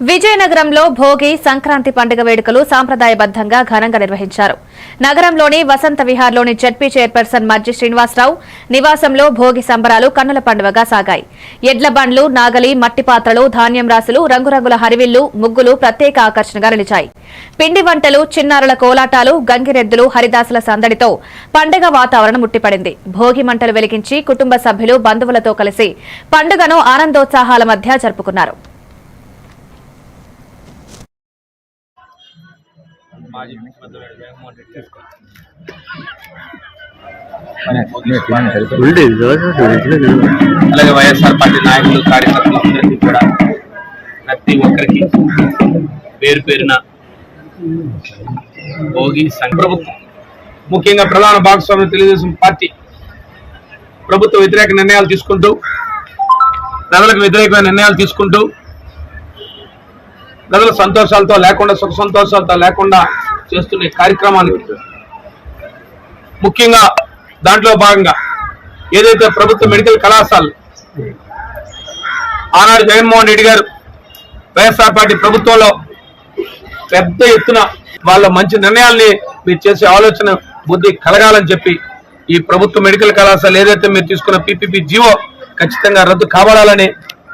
విజయనగరంలో భోగి సంక్రాంతి పండుగ వేడుకలు సాంప్రదాయబద్దంగా ఘనంగా నిర్వహించారు. నగరంలోని వసంత విహార్లోని జడ్పీ చైర్పర్సన్ మజ్జి శ్రీనివాసరావు నివాసంలో భోగి సంబరాలు కన్నుల పండుగగా సాగాయి. ఎడ్ల బండ్లు నాగలి మట్టి పాత్రలు ధాన్యం రాసులు రంగురంగుల హరివిల్లు ముగ్గులు ప్రత్యేక ఆకర్షణగా నిలిచాయి. పిండి వంటలు చిన్నారుల కోలాటాలు గంగిరెద్దులు హరిదాసుల సందడితో పండుగ వాతావరణం ముట్టిపడింది భోగి మంటలు వెలిగించి కుటుంబ సభ్యులు బంధువులతో కలిసి పండుగను ఆనందోత్సాహాల మధ్య జరుపుకున్నారు. మాజీ ముఖ్యమంత్రి జగన్మోహన్ రెడ్డి అలాగే వైఎస్ఆర్ పార్టీ నాయకులు కార్యకర్తలు అందరికీ కూడా ప్రతి ఒక్కరికి పేరు పేరున భోగి ప్రభుత్వం ముఖ్యంగా ప్రధాన భాగస్వామ్య తెలుగుదేశం పార్టీ ప్రభుత్వ వ్యతిరేక నిర్ణయాలు తీసుకుంటూ ప్రజలకు వ్యతిరేకమైన నిర్ణయాలు తీసుకుంటూ ప్రజల సంతోషాలతో లేకుండా సుఖ సంతోషాలతో లేకుండా చేస్తున్న కార్యక్రమానికి ముఖ్యంగా దాంట్లో భాగంగా ఏదైతే ప్రభుత్వ మెడికల్ కళాశాల ఆనాడు జగన్మోహన్ రెడ్డి గారు వైఎస్ఆర్ పార్టీ ప్రభుత్వంలో పెద్ద ఎత్తున వాళ్ళ మంచి నిర్ణయాల్ని మీరు చేసే ఆలోచన బుద్ధి కలగాలని చెప్పి ఈ ప్రభుత్వ మెడికల్ కళాశాల ఏదైతే మీరు తీసుకున్న పీపీపీ జీవో ఖచ్చితంగా రద్దు కావాలని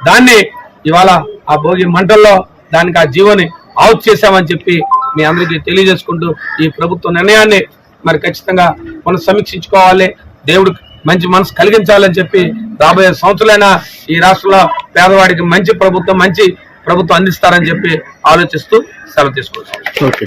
దాన్ని ఇవాళ ఆ భోగి మంటల్లో దానికి ఆ జీవోని అవుట్ చేశామని చెప్పి మీ అందరికీ తెలియజేసుకుంటూ ఈ ప్రభుత్వ నిర్ణయాన్ని మరి ఖచ్చితంగా మనం సమీక్షించుకోవాలి దేవుడు మంచి మనసు కలిగించాలని చెప్పి రాబోయే సంవత్సరాలైనా ఈ రాష్ట్రంలో పేదవాడికి మంచి ప్రభుత్వం మంచి ప్రభుత్వం అందిస్తారని చెప్పి ఆలోచిస్తూ సెలవు తీసుకోవచ్చు ఓకే